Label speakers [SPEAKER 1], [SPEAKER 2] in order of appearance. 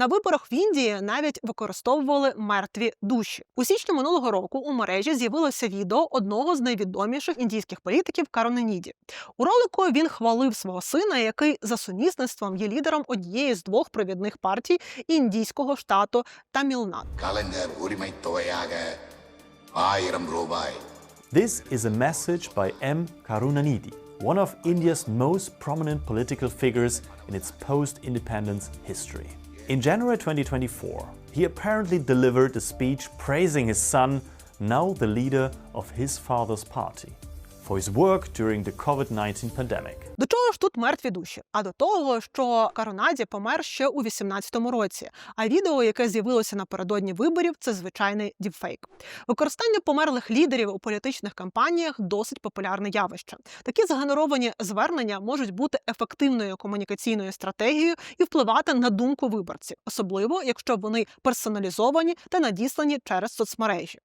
[SPEAKER 1] На виборах в Індії навіть використовували мертві душі. У січні минулого року у мережі з'явилося відео одного з найвідоміших індійських політиків Кароненіді. У ролику він хвалив свого сина, який за сумісництвом є лідером однієї з двох провідних партій індійського штату Тамілнад.
[SPEAKER 2] This is a message by M. Karunanidhi, one of India's most prominent political figures in its post-independence history. In January 2024, he apparently delivered a speech praising his son, now the leader of his father's party, for his work during the COVID 19 pandemic.
[SPEAKER 1] До чого ж тут мертві душі? А до того, що Каронаді помер ще у 18-му році. А відео, яке з'явилося напередодні виборів, це звичайний діпфейк. Використання померлих лідерів у політичних кампаніях досить популярне явище. Такі згенеровані звернення можуть бути ефективною комунікаційною стратегією і впливати на думку виборців, особливо якщо вони персоналізовані та надіслані через соцмережі.